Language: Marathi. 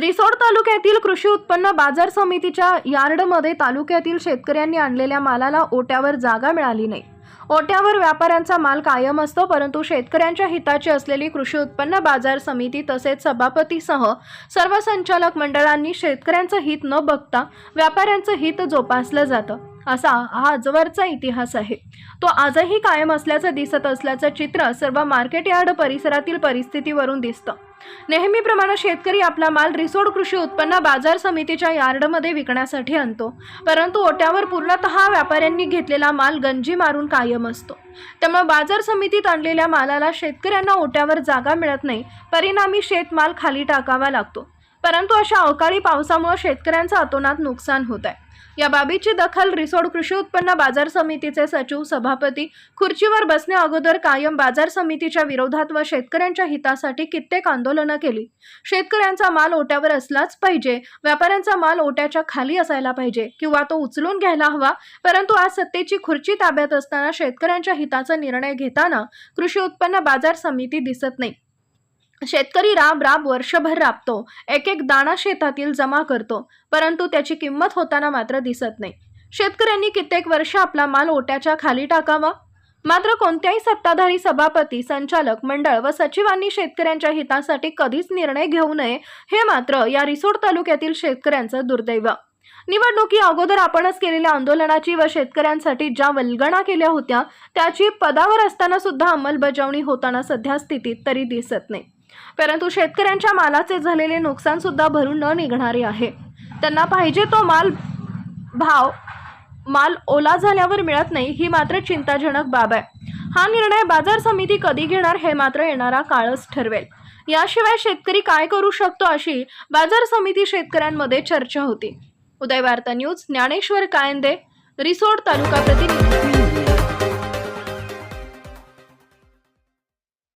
रिसोड तालुक्यातील कृषी उत्पन्न बाजार समितीच्या यार्डमध्ये तालुक्यातील शेतकऱ्यांनी आणलेल्या मालाला ओट्यावर जागा मिळाली नाही. ओट्यावर व्यापाऱ्यांचा माल कायम असतो परंतु शेतकऱ्यांच्या हिताची असलेली कृषी उत्पन्न बाजार समिती तसेच सभापतीसह सर्व संचालक मंडळांनी शेतकऱ्यांचं हित न बघता व्यापाऱ्यांचं हित जोपासलं जातं असा हा आजवरचा इतिहास आहे. तो आजही कायम असल्याचं दिसत असल्याचं चित्र सर्व मार्केट यार्ड परिसरातील परिस्थितीवरून दिसतं. नेहमीप्रमाणे शेतकरी आपला माल रिसोड कृषी उत्पन्न बाजार समितीच्या यार्डमध्ये विकण्यासाठी आणतो. परंतु ओट्यावर पूर्णतः व्यापाऱ्यांनी घेतलेला माल गंजी मारून कायम असतो. त्यामुळे बाजार समितीत आणलेल्या मालाला शेतकऱ्यांना ओट्यावर जागा मिळत नाही परिणामी शेतमाल खाली टाकावा लागतो. परंतु अशा अवकाळी पावसामुळे शेतकऱ्यांचं अतोनात नुकसान होत आहे. या बाबीची दखल रिसोड कृषी उत्पन्न बाजार समितीचे सचिव सभापती खुर्चीवर बसण्या अगोदर कायम बाजार समितीच्या विरोधात व शेतकऱ्यांच्या हितासाठी कित्येक आंदोलनं केली. शेतकऱ्यांचा माल ओट्यावर असलाच पाहिजे व्यापाऱ्यांचा माल ओट्याच्या खाली असायला पाहिजे किंवा तो उचलून घ्यायला हवा परंतु आज सत्तेची खुर्ची ताब्यात असताना शेतकऱ्यांच्या हिताचा निर्णय घेताना कृषी उत्पन्न बाजार समिती दिसत नाही. शेतकरी राब राब वर्षभर राबतो. एक एक दाणा शेतातील जमा करतो. परंतु त्याची किंमत होताना मात्र दिसत नाही. शेतकऱ्यांनी कित्येक वर्ष आपला माल ओट्याच्या खाली टाकावा? मात्र कोणत्याही सत्ताधारी सभापती संचालक मंडळ व सचिवांनी शेतकऱ्यांच्या हितासाठी कधीच निर्णय घेऊ नये हे मात्र या रिसोड तालुक्यातील शेतकऱ्यांचं दुर्दैव. निवडणुकी अगोदर आपणच केलेल्या आंदोलनाची व शेतकऱ्यांसाठी ज्या वल्गणा केल्या होत्या त्याची पदावर असताना सुद्धा अंमलबजावणी होताना सध्या स्थितीत तरी दिसत नाही. परंतु शेतकऱ्यांच्या मालाचे झालेले नुकसान सुद्धा भरून न निघणारे आहे. त्यांना पाहिजे तो माल भाव माल ओला झाल्यावर मिळत नाही ही मात्र चिंताजनक बाब आहे. हा निर्णय बाजार समिती कधी घेणार हे मात्र येणारा काळच ठरवेल. याशिवाय शेतकरी काय करू शकतो अशी बाजार समिती शेतकऱ्यांमध्ये चर्चा होती. उदय वार्ता न्यूज ज्ञानेश्वर कायंदे रिसोड तालुका प्रतिनिधी.